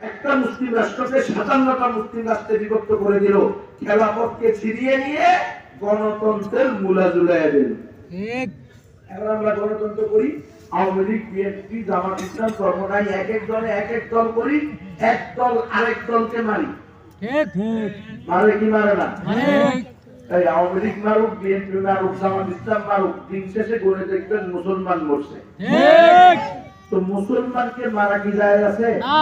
একটা মুসলিম রাষ্ট্রকে সাতান্নটা মুসলিম রাষ্ট্রে বিভক্ত করে দিল। খেলাফতকে ছিনিয়ে নিয়ে গণতন্ত্রের মূলা জুলাই দিল। ঠিক। আমরা গণতন্ত্র করি আওয়ামী লীগ বিএনপি জামাত ইসলাম সর্বদাই এক এক দলে এক এক দল করি এক দল আরেক দলকে মারি। ঠিক। ঠিক। মারে কি মারে না? ঠিক। এই আওয়ামী লীগ মারুক বিএনপি মারুক জামাত ইসলাম মারুক দিন শেষে গড়ে দেখবেন মুসলমান মরছে। তো মুসলমানকে মারা কি যায় আছে? না।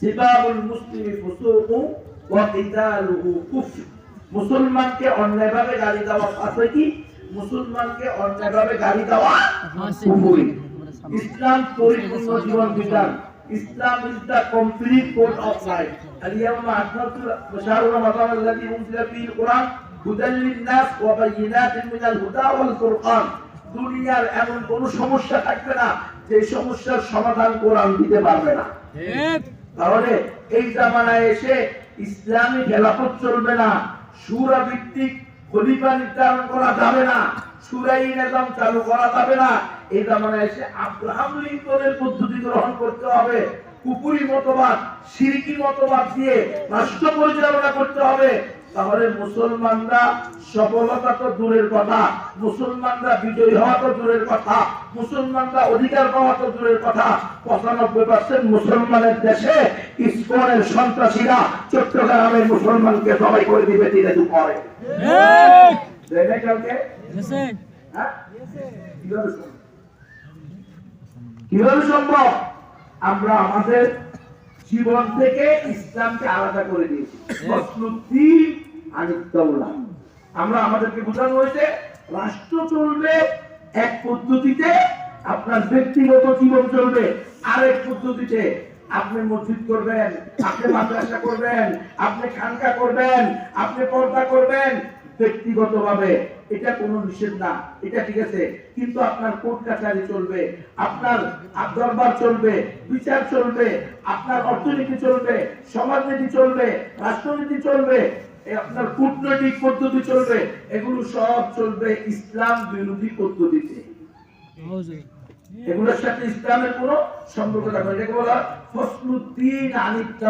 সিবাবুল মুসলিম ফুসুকু ওয়া কিতালুহু কুফর। মুসলমানকে অন্যায়ভাবে গালি দেওয়া আছে কি? মুসলমানকে অন্যায়ভাবে গালি দেওয়া কুফরি। ইসলাম পরিপূর্ণ জীবন বিধান Islam is the complete code of life আলিয়ামা আকমালতু শাহরু রমাদান আল্লাযী উনজিলা ফিল কুরআন হুদাল লিন-নাস ওয়া বাইয়িনাতিন মিনাল হুদা ওয়াল কুরআন দুনিয়ার এমন কোন সমস্যা থাকবে না যে সমস্যার সমাধান কোরআন দিতে পারবে না। ঠিক। তাহলে এই জামানায় এসে ইসলামী খেলাফত চলবে না সুরা ভিত্তিক খলিফা নির্ধারণ করা যাবে না, সুরাই নিজাম চালু করা যাবে না। এই জামানায় এসে আব্রাহাম লিঙ্কনের পদ্ধতি গ্রহণ করতে হবে কুপুরি মতবাদ, সিরকি মতবাদ দিয়ে রাষ্ট্র পরিচালনা করতে হবে তাহলে মুসলমানরা সফলতা তো দূরের কথা, মুসলমানরা বিজয়ী হওয়া তো দূরের কথা, মুসলমানরা অধিকার পাওয়া তো দূরের কথা পঁচানব্বই পার্সেন্ট মুসলমানের দেশে ইস্কনের সন্ত্রাসীরা চট্টগ্রামের মুসলমানকে সবাই করে দিবে হ্যাঁ? কীভাবে সম্ভব? কীভাবে সম্ভব আমরা আমাদের জীবন থেকে ইসলামকে আলাদা করে দিয়েছি। আমরা আমাদেরকে বোঝানো হয়েছে রাষ্ট্র চলবে এক পদ্ধতিতে আপনার ব্যক্তিগত জীবন চলবে আরেক পদ্ধতিতে। আপনি মসজিদ করবেন আপনি মাদ্রাসা করবেন আপনি খানকা করবেন আপনি পর্দা করবেন ব্যক্তিগতভাবে, এটা কোনো নিষেধ না। এটা ঠিক আছে, কিন্তু আপনার কোর্ট কাছারি চলবে, আপনার দরবার চলবে, বিচার চলবে, আপনার অর্থনীতি চলবে, সমাজনীতি চলবে, রাষ্ট্রনীতি চলবে আপনার কূটনৈতিক পদ্ধতি চলবে, এগুলো সব চলবে ইসলাম বিরোধী পদ্ধতিতে। এগুলোর সাথে ইসলামের কোনো সম্পর্ক থাকবে এটাকে বলা ফসলুদ্দিন আনিত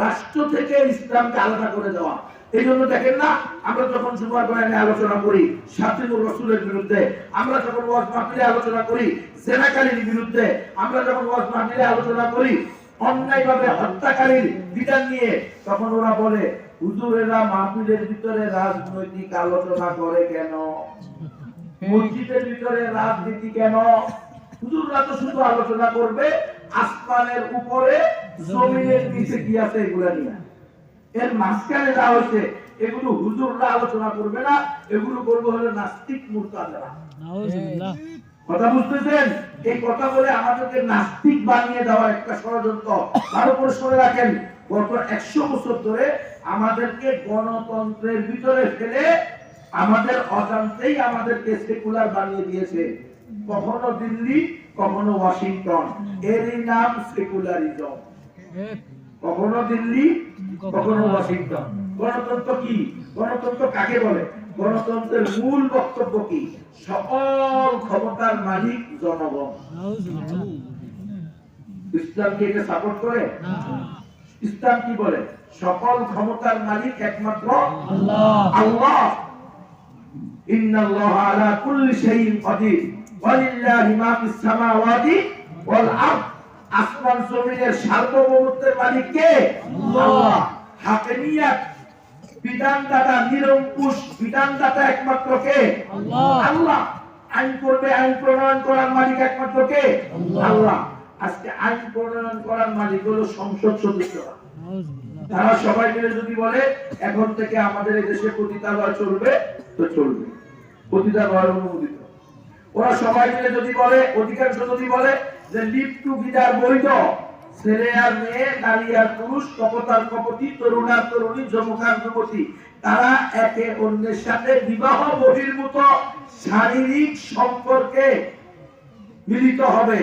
রাষ্ট্র থেকে ইসলামকে আলাদা করে দেওয়া। এই জন্য দেখেন না, আমরা যখন জুমার আলোচনা করি সাতিমুর রসুলের বিরুদ্ধে, আমরা যখন ওয়াজ মাহফিলে আলোচনা করি বিরুদ্ধে, আমরা যখন ওয়াজ মাহফিলে আলোচনা করি, অন্যায়ভাবে হত্যাকারীর বিধান নিয়ে, তখন ওরা বলে, হুজুরেরা মাহফিলের ভিতরে রাজনৈতিক আলোচনা করে কেন? মসজিদের ভিতরে রাজনীতি কেন? হুজুররা তো শুধু আলোচনা করবে, আসমানের উপরে, জমিনের নিচে কি আছে এগুলা নিয়ে। এর মাঝখানে যা হয়েছে এগুলো হুজুররা আলোচনা করবে না এগুলো করবে হলো নাস্তিক মুরতাদেরা কথা বুঝতেছেন? এই কথা বলে আমাদেরকে নাস্তিক বানিয়ে একটা ষড়যন্ত্র শুনে রাখেন। গত একশো বছর ধরে আমাদেরকে গণতন্ত্রের ভিতরে ফেলে আমাদের অজান্তেই আমাদেরকে সেকুলার বানিয়ে দিয়েছে। কখনো দিল্লি কখনো ওয়াশিংটন। এরই নাম সেকুলারিজম। কখনো দিল্লি কখনো ওয়াশিংটন। গণতন্ত্র কি? গণতন্ত্র কাকে বলে? গণতন্ত্রের মূল বক্তব্য কি? সকল ক্ষমতার মালিক জনগণ। ইসলাম কি এটা সাপোর্ট করে? ইসলাম কি বলে? সকল ক্ষমতার মালিক একমাত্র আল্লাহ। আল্লাহ। ইন্নাল্লাহা আলা কুল্লি শাইইন কাদির। ওয়ালিল্লাহি মা ফিস সামাওয়াতি ওয়াল আরদ। আসমান জমিনের সার্বভৌমত্বের মালিক কে? আল্লাহ। হাকিমিয়াত বিধানদাতা নিরঙ্কুশ বিধানদাতা একমাত্র কে? আল্লাহ। আইন করবে আইন প্রণয়ন করার মালিক একমাত্র কে? আল্লাহ। আজকে আইন প্রণয়ন করার মালিক হলো সংসদ সদস্যরা তারা সবাই মিলে যদি বলে এখন থেকে আমাদের এই দেশে পতিতালয় চলবে তো চলবে। পতিতালয় অনুমোদিত। ওরা সবাই মিলে যদি বলে অধিকাংশ যদি বলে যে লিভ টু গিটার বৈধ ছেলে আর মেয়ে নারী আর পুরুষ কপতার কপতি তরুণ আর তরুণী যমকার যুবতী তারা একে অন্যের সাথে বিবাহ বহির্ভূত শারীরিক সম্পর্কে মিলিত হবে।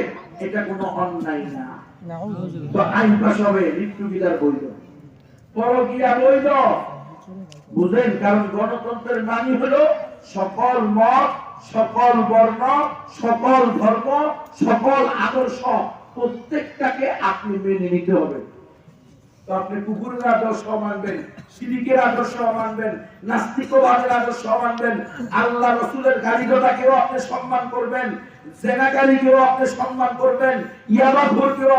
এটা কোনো অন্যায় না। তো আইন পাস হবে মৃত্যু বিদার বৈধ। পরকিয়া বৈধ। বুঝেন? কারণ গণতন্ত্রের মানি হলো সকল মত সকল বর্ণ, সকল ধর্ম, সকল আদর্শ প্রত্যেকটাকে আপনি মেনে নিতে হবে। আপনি কুকুরের আদর্শ মানবেন সিরিকের আদর্শ মানবেন, নাস্তিকবাদের আদর্শ মানবেন, আল্লাহ রসুলের গাড়িটাকেও আপনি সম্মান করবেন, জেনাকারীকেও আপনি সম্মান করবেন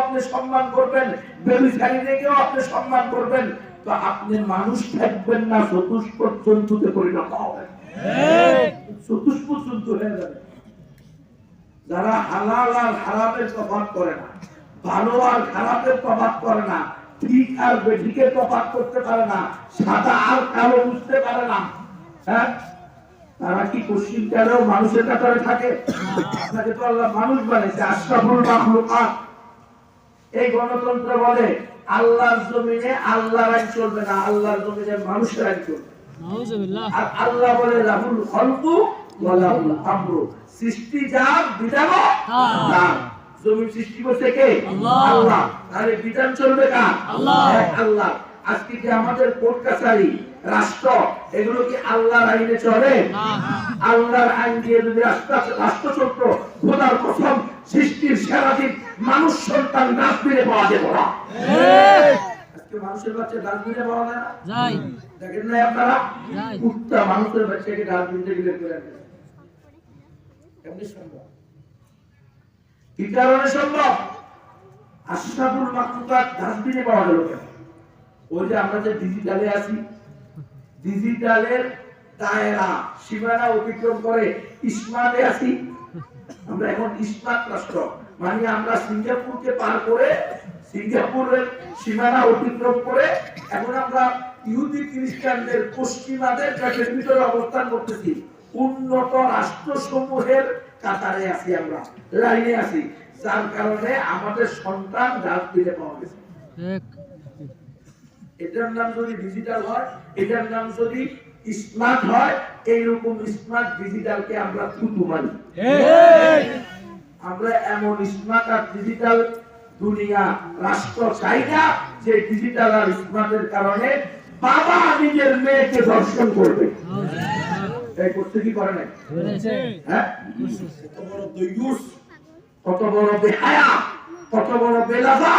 আপনি সম্মান করবেন বেবিচারীদেরকেও আপনি সম্মান করবেন। তো আপনি মানুষ থাকবেন না, চতুষ্পদ জন্তুতে পরিণত হবেন। যারা হালাল আর হারামের তফাৎ করে না, ভালো আর খারাপের করে না, ঠিক আর করতে পারে না, সাদা আর কালো বুঝতে পারে না হ্যাঁ? তারা কি পশ্চিম মানুষের কাতারে থাকে? তো আল্লাহ মানুষ বানিয়েছে এই গণতন্ত্র বলে, আল্লাহর জমিনে আল্লাহর আইন চলবে না, আল্লাহর জমিনে মানুষের আইন চলবে। আর আল্লাহ বলে লাহুল খলকু ওয়া লাহুল আমরু। সৃষ্টি যার তার। জমিন সৃষ্টি করছে কে? আল্লাহ। তাহলে বিধান চলবে কার? আল্লাহ। আল্লাহ। আজকে কি আমাদের কোর্ট কাছারি রাষ্ট্র এগুলো কি আল্লাহর আইনে চলে? না। আল্লাহর আইন দিয়ে যদি রাষ্ট্র রাষ্ট্র চলতো খোদার প্রথম সৃষ্টির সেরাধীন মানুষ সন্তান ডাস্টবিনে পাওয়া যেত না। আজকে মানুষের বাচ্চা ডাস্টবিনে পাওয়া যায় না? দেখেন না আপনারা? কুত্তা মানুষের বাচ্চাকে ডাস্টবিন থেকে বের করে সম্ভব? কি কারণে সম্ভব? আশরাফুল মাকলুকাত ডাস্টবিনে পাওয়া গেল কেন? ওই যে আমরা যে ডিজিটালে আছি ডিজিটালের দায়রা সীমানা অতিক্রম করে স্মার্টে আছি। আমরা এখন স্মার্ট রাষ্ট্র মানে আমরা সিঙ্গাপুরকে পার করে সিঙ্গাপুরের সীমানা অতিক্রম করে এখন আমরা ইহুদি খ্রিস্টানদের পশ্চিমাদের দেশের ভিতরে অবস্থান করতেছি। উন্নত রাষ্ট্রসমূহের কাতারে আছি আমরা লাইনে আছি যার কারণে আমাদের সন্তান ডাস্টবিনে পাওয়া গেছে। এটার নাম যদি ডিজিটাল হয় এটার নাম যদি স্মার্ট হয় এইরকম স্মার্ট ডিজিটালকে আমরা থুতু মারি আমরা এমন স্মার্ট আর ডিজিটাল দুনিয়া রাষ্ট্র চাই না যে ডিজিটাল আর স্মার্টের কারণে বাবা নিজের মেয়েকে দর্শন করবে। এই করতে কি করে নাই? হ্যাঁ? কত বড় বেহায়া কত বড় বেলাজা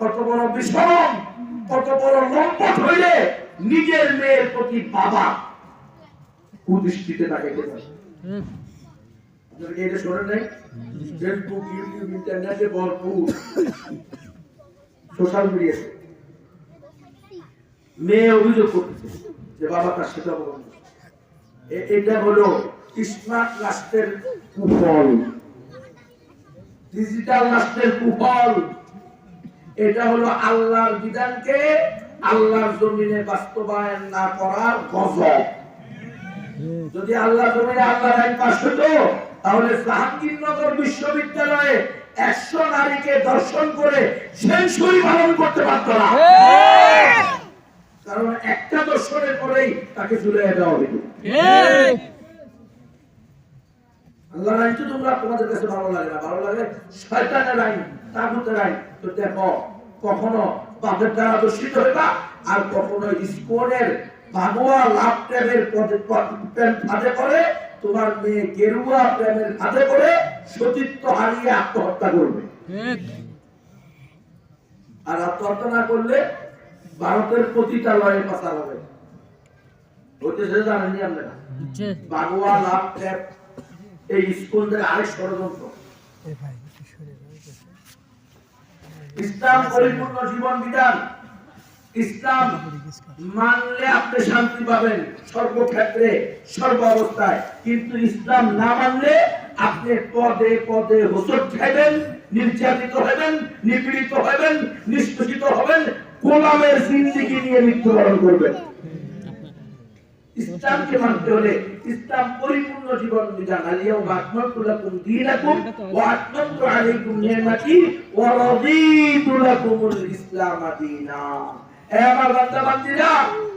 কত বড় বিশরম কত বড় লম্পট হইলে নিজের মেয়ের প্রতি বাবা কুদৃষ্টিতে তাকে এটা শোনেন নাই? ফেসবুক ইউটিউব ইন্টারনেটে ভরপুর। সোশ্যাল মিডিয়াতে। মেয়ে অভিযোগ করতেছে যে বাবা তার অবলম্বন এটা হলো স্মার্ট রাষ্ট্রের কুফল। ডিজিটাল রাষ্ট্রের কুফল। এটা হলো আল্লাহর বিধানকে আল্লাহর জমিনে বাস্তবায়ন না করার গজব। যদি আল্লাহ জমিনে আল্লাহর আইন পাশ হতো, তাহলে জাহাঙ্গীরনগর বিশ্ববিদ্যালয়ে একশো নারীকে দর্শন করে সেঞ্চুরি পালন করতে পারত না। দর্শনের পরেই তাকে চলে দেওয়া হইত ঠিক আল্লাহর আইন তো তোমরা তোমাদের কাছে ভালো লাগে না। ভালো লাগে শয়তানের আইন তাগুতের আইন তো দেখো কখনো বাপের দ্বারা দর্শিত হইবা আর কখনো ইস্কনের ভাগোয়া লাভ ফাঁদে করে তোমার মেয়ে গেরুয়া প্রেমের ফাঁদে করে সতীত্ব হারিয়ে আত্মহত্যা করবে। আর আত্মহত্যা না করলে ভারতের প্রতিটা পতিতালয়ে পাচার হবে। বাগোয়া লাভ ট্যাপ এই স্কুলদের আরেক ষড়যন্ত্র। ইসলাম পরিপূর্ণ জীবন বিধান। ইসলাম মানলে আপনি শান্তি পাবেন সর্বক্ষেত্রে সর্ব অবস্থায় কিন্তু ইসলাম না মানলে আপনি পদে পদে হোসট খাইবেন নির্যাতিত হবেন নিপীড়িত হবেন নিষ্পেষিত হবেন গোলামের জিন্দিগি নিয়ে মৃত্যুবরণ করবেন। ইসলামকে মানতে হলে ইসলাম পরিপূর্ণ জীবন বিধান। আলিয়াও আকমালতু লাকুম দীনাকুম ওয়া আতমামতু আলাইকুম নিয়ামাতি ওয়া রাদিতু লাকুমুল ইসলাম দীনা। হে আমার বান্দা বান্দীরা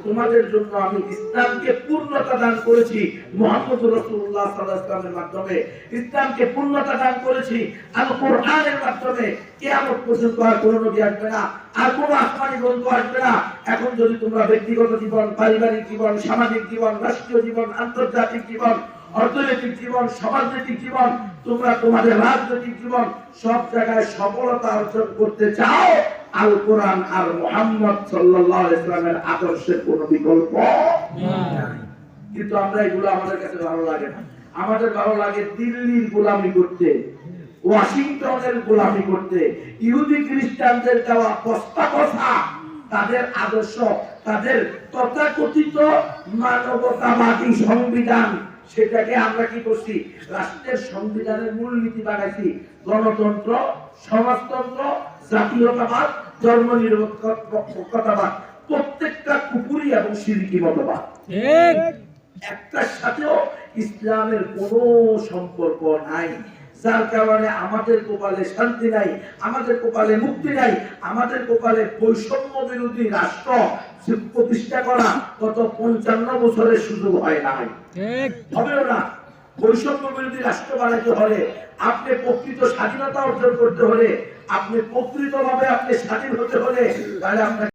তোমাদের জন্য আমি ইসলামকে পূর্ণতা দান করেছি মুহাম্মদ আলাইহি ওয়াসাল্লামের মাধ্যমে। ইসলামকে পূর্ণতা দান করেছি আল কোরআনের মাধ্যমে কিয়ামত পর্যন্ত আর কোনো নবী আসবে না, আর কোনো আসমানি গ্রন্থ আসবে না। এখন যদি তোমরা ব্যক্তিগত জীবন, পারিবারিক জীবন, সামাজিক জীবন, রাষ্ট্রীয় জীবন, আন্তর্জাতিক জীবন, অর্থনৈতিক জীবন, সমাজনৈতিক জীবন, তোমরা তোমাদের রাজনৈতিক জীবন সব জায়গায় সফলতা অর্জন করতে চাও আল কোরআন আর মোহাম্মদ সাল্লাল্লাহু আলাইহি সাল্লামের আদর্শের কোনো বিকল্প নাই। কিন্তু আমরা এগুলো আমাদের কাছে ভালো লাগে না। আমাদের ভালো লাগে দিল্লির গোলামি করতে ওয়াশিংটনের গোলামি করতে ইহুদি খ্রিস্টানদের দেওয়া বস্তা কথা তাদের আদর্শ তাদের তথাকথিত মানবতাবাদী সংবিধান সেটাকে আমরা কি করছি? রাষ্ট্রের সংবিধানের মূলনীতি বানাইছি। গণতন্ত্র সমাজতন্ত্র জাতীয়তাবাদ ধর্ম নিরপেক্ষতাবাদ প্রত্যেকটা কুপুরি এবং সিরিকি মতবাদ। একটার সাথেও ইসলামের কোনো সম্পর্ক নাই। যার কারণে আমাদের কপালে শান্তি নাই আমাদের কপালে মুক্তি নাই আমাদের কপালে বৈষম্য বিরোধী রাষ্ট্র প্রতিষ্ঠা করা গত পঞ্চান্ন বছরের সুযোগ হয় নাই। হবেও না। বৈষম্য বিরোধী রাষ্ট্র বানাইতে হলে আপনি প্রকৃত স্বাধীনতা অর্জন করতে হলে আপনি প্রকৃতভাবে আপনি স্বাধীন হতে হলে তাহলে আপনাকে